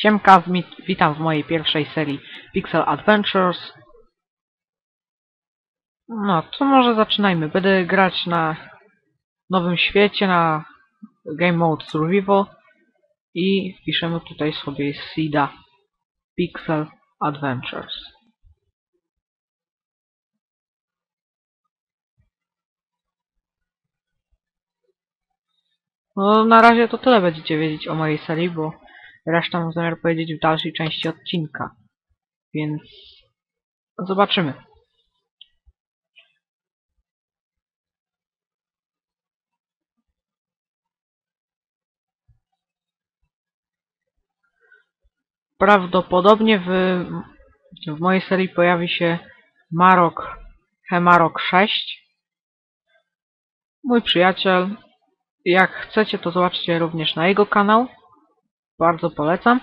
Siemka, witam w mojej pierwszej serii Pixel Adventures. No, to może zaczynajmy. Będę grać na nowym świecie, na Game Mode Survival i wpiszemy tutaj sobie seeda Pixel Adventures. No, na razie to tyle będziecie wiedzieć o mojej serii, bo resztę mam zamiar powiedzieć w dalszej części odcinka. Więc zobaczymy. Prawdopodobnie w, w mojej serii pojawi się Marok Hemarok 6. Mój przyjaciel. Jak chcecie, to zobaczcie również na jego kanał. Bardzo polecam.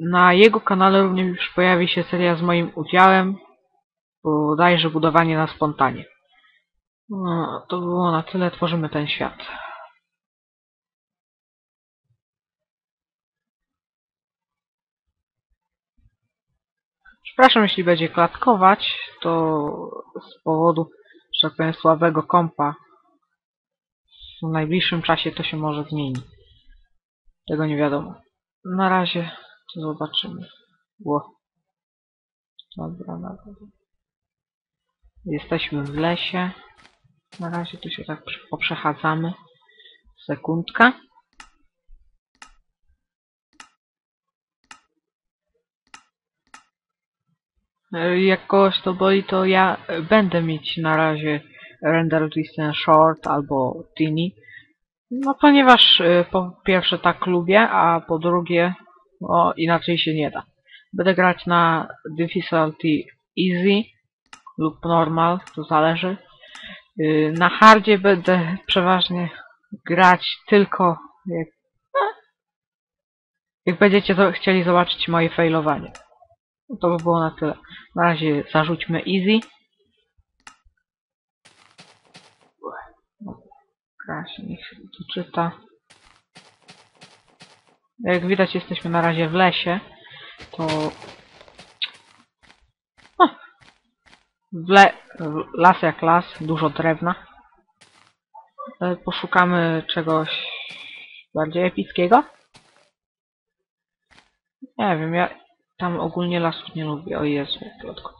Na jego kanale również pojawi się seria z moim udziałem. Bodajże budowanie na spontanie. No, to było na tyle. Tworzymy ten świat. Przepraszam, jeśli będzie klatkować, to z powodu, że tak powiem, słabego kompa. W najbliższym czasie to się może zmieni. Tego nie wiadomo. Na razie to zobaczymy. Ło. Dobra, dobra. Jesteśmy w lesie. Na razie tu się tak prze- poprzechadzamy. Sekundka. E, Jak kogoś to boli, to ja e, będę mieć na razie render distance short albo tiny. No ponieważ e, po pierwsze tak lubię, a po drugie no inaczej się nie da. Będę grać na difficulty easy lub normal, to zależy. Y, Na hardzie będę przeważnie grać tylko jak, no, jak będziecie chcieli zobaczyć moje failowanie. No to by było na tyle. Na razie zarzućmy easy. Się niech się tu czyta. Jak widać jesteśmy na razie w lesie. To... No. W le... Las jak las, dużo drewna. E, Poszukamy czegoś bardziej epickiego. Nie wiem, ja tam ogólnie lasów nie lubię. O Jezu, plotko.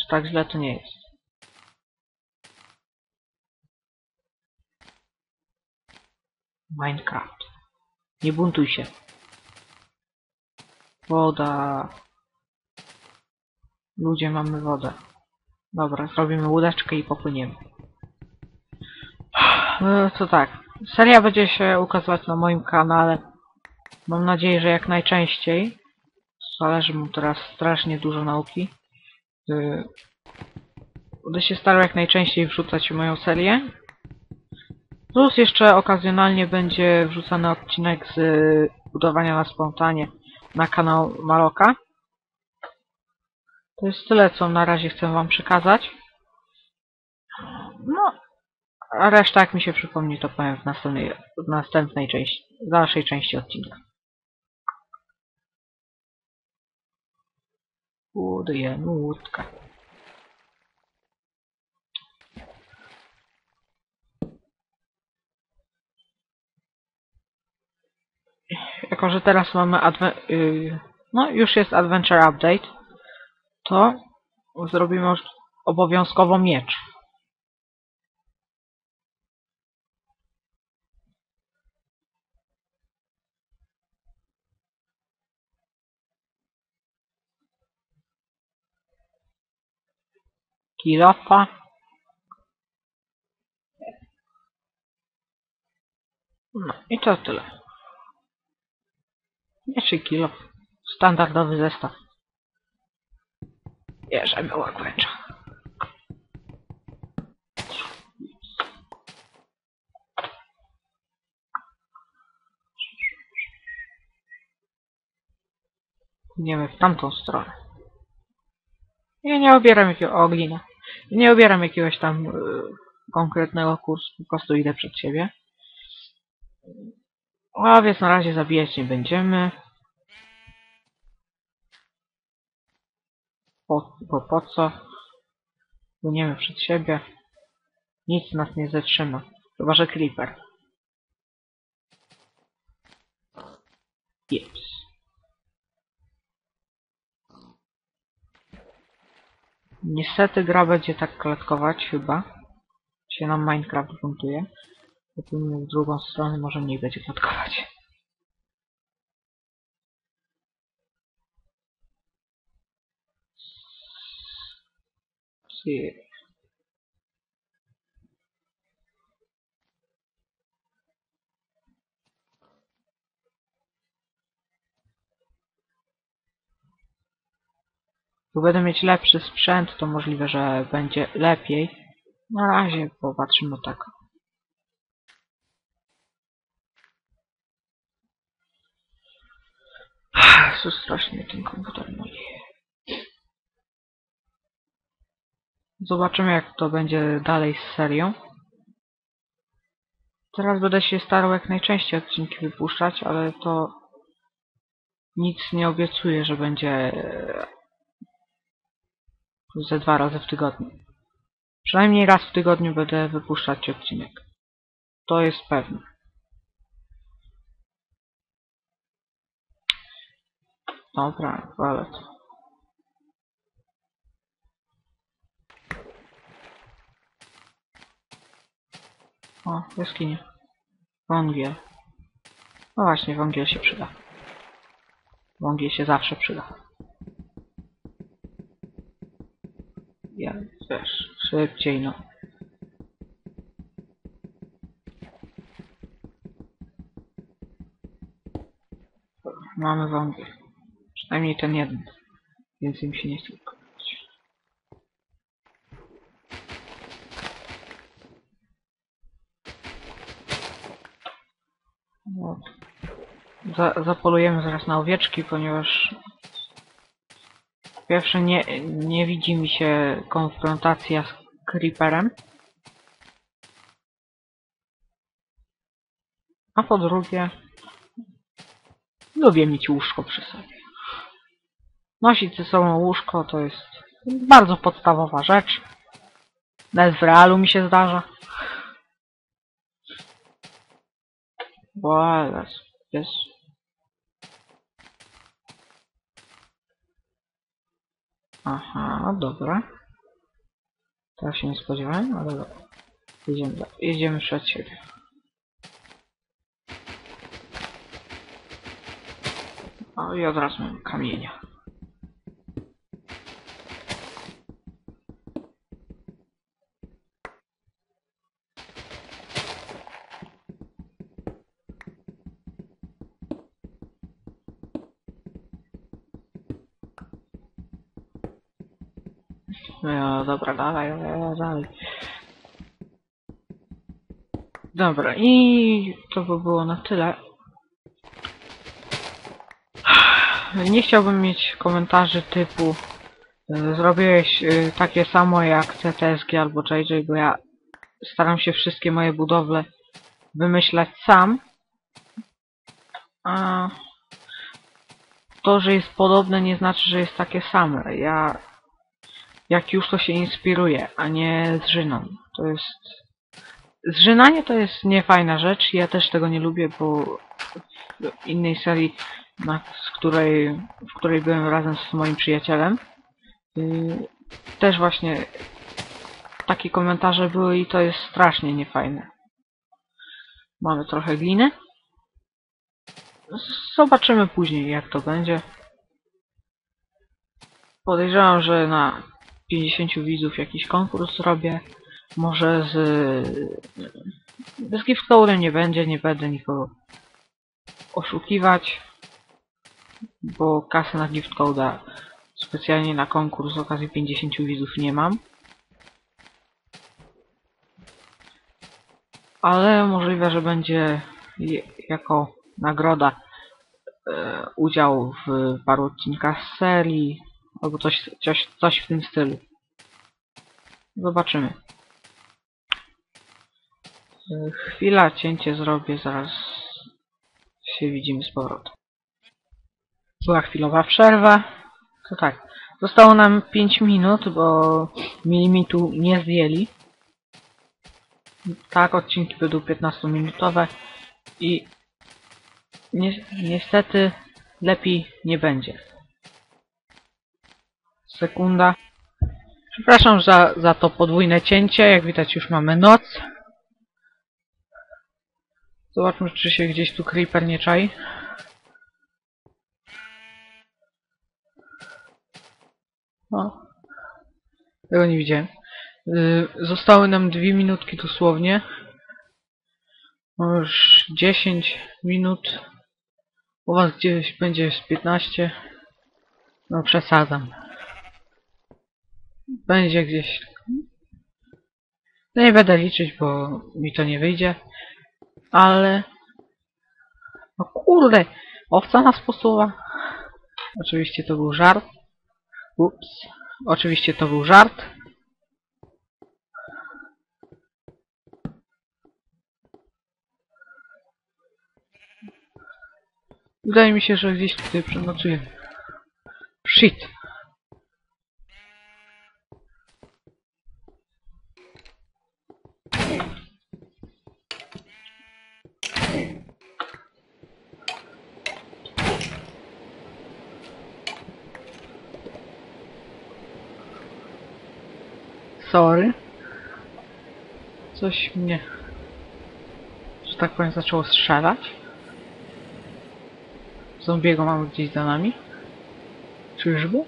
Aż tak źle to nie jest. Minecraft. Nie buntuj się. Woda. Ludzie, mamy wodę. Dobra, zrobimy łódeczkę i popłyniemy. No to tak. Seria będzie się ukazywać na moim kanale. Mam nadzieję, że jak najczęściej. Zależy mu teraz strasznie dużo nauki. Yy, Będę się starał jak najczęściej wrzucać moją serię. Plus jeszcze okazjonalnie będzie wrzucany odcinek z y, budowania na spontanie na kanał Maroka. To jest tyle, co na razie chcę wam przekazać. No, a reszta jak mi się przypomni, to powiem w następnej, w następnej części, w dalszej części odcinka. Budujemy łódkę. Jako, że teraz mamy adwe- yy, no już jest Adventure Update, to zrobimy obowiązkowo miecz. Kilofa. No i to tyle. Miecz i kilof. Standardowy zestaw. Bierzemy workbencha. Idziemy w tamtą stronę. Ja nie obieram jakiegoś oglina. Nie obieram jakiegoś tam yy, konkretnego kursu, po prostu idę przed siebie. A więc na razie zabijać nie będziemy. Po, bo po co? Płyniemy przed siebie. Nic nas nie zatrzyma. Chyba, że Creeper. Jeps. Niestety gra będzie tak klatkować chyba. Się nam Minecraft buntuje. Popłyniemy w drugą stronę, może mniej będzie klatkować. See. Tu będę mieć lepszy sprzęt, to możliwe, że będzie lepiej. Na razie popatrzymy tak. Co strasznie ten komputer mój. Zobaczymy jak to będzie dalej z serią. Teraz będę się starał jak najczęściej odcinki wypuszczać, ale to nic nie obiecuję, że będzie ze dwa razy w tygodniu. Przynajmniej raz w tygodniu będę wypuszczać odcinek. To jest pewne. Dobra, ale to. O, jaskinie. Wągiel. No właśnie, wągiel się przyda. Wągiel się zawsze przyda. Ja też. Szybciej, no. Mamy wągiel. Przynajmniej ten jeden. Więcej mi się nie chce wykonać. No. Za, zapolujemy zaraz na owieczki, ponieważ po pierwsze nie, nie widzi mi się konfrontacja z Creeperem. A po drugie lubię mieć łóżko przy sobie. Nosić ze sobą łóżko to jest bardzo podstawowa rzecz. Nawet w realu mi się zdarza. Bo jest. Aha, dobra. Teraz się nie spodziewałem, ale dobra. Jedziemy, da- jedziemy przed siebie. O, i od razu mam kamienia. No dobra, dalej, dalej. Dobra, i to by było na tyle. Nie chciałbym mieć komentarzy typu y, zrobiłeś y, takie samo jak CTSG albo JJ, bo ja staram się wszystkie moje budowle wymyślać sam. A to, że jest podobne nie znaczy, że jest takie same. Ja jak już to się inspiruje, a nie zżynam. To jest... Zżynanie to jest niefajna rzecz, ja też tego nie lubię, bo w innej serii, na, z której, w której byłem razem z moim przyjacielem, yy, też właśnie takie komentarze były i to jest strasznie niefajne. Mamy trochę gliny. Zobaczymy później jak to będzie. Podejrzewam, że na 50 widzów jakiś konkurs zrobię. Może z... Z nie będzie, nie będę nikogo oszukiwać. Bo kasy na giftcoda specjalnie na konkurs z okazji 50 widzów nie mam. Ale możliwe, że będzie jako nagroda e, udział w paru odcinkach z serii, albo coś, coś, coś w tym stylu. Zobaczymy. Y, Chwila, cięcie zrobię, zaraz się widzimy z powrotem. Była chwilowa przerwa. To tak, zostało nam 5 minut, bo mi limitu nie zdjęli. Tak, odcinki będą 15-minutowe i ni niestety lepiej nie będzie. Sekunda. Przepraszam za, za to podwójne cięcie. Jak widać już mamy noc. Zobaczmy, czy się gdzieś tu creeper nie czai. O. Tego nie widziałem. Y, Zostały nam dwie minutki dosłownie. No Już 10 minut. U was gdzieś będzie z 15. No przesadzam. Będzie gdzieś. No nie będę liczyć, bo mi to nie wyjdzie. Ale... No kurde! Owca nas posuwa. Oczywiście to był żart. Ups. Oczywiście to był żart. Wydaje mi się, że gdzieś tutaj przenocuję. Shit. Sorry. Coś mnie, że tak powiem, zaczęło strzelać. Zombiego mamy gdzieś za nami. Czyżby?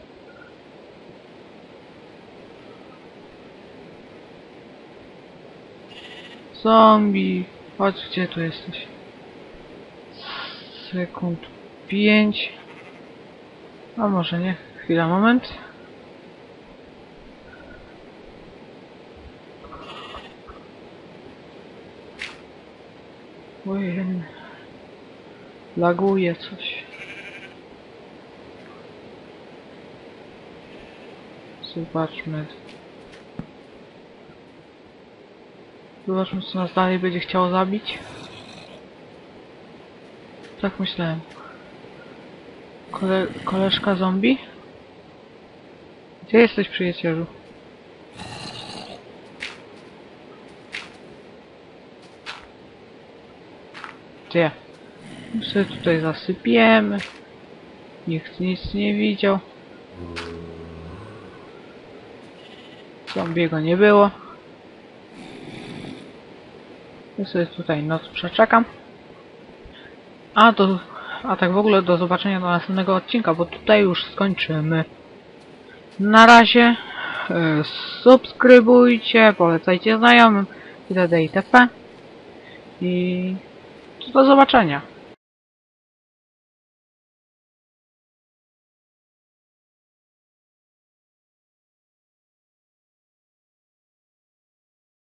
Zombie, chodź gdzie tu jesteś? Sekund pięć. A może nie? Chwila, moment. Ojej. Laguje coś. Zobaczmy. Zobaczmy, co nas dalej będzie chciało zabić. Tak myślałem. Kole koleżka zombie? Gdzie jesteś, przyjacielu? Gdzie? Sobie tutaj zasypiemy. Nikt nic nie widział. Zombiego nie było. Ja sobie tutaj noc przeczekam. A do, a tak w ogóle do zobaczenia do następnego odcinka, bo tutaj już skończymy. Na razie e, subskrybujcie, polecajcie znajomym itd. itp. I do zobaczenia.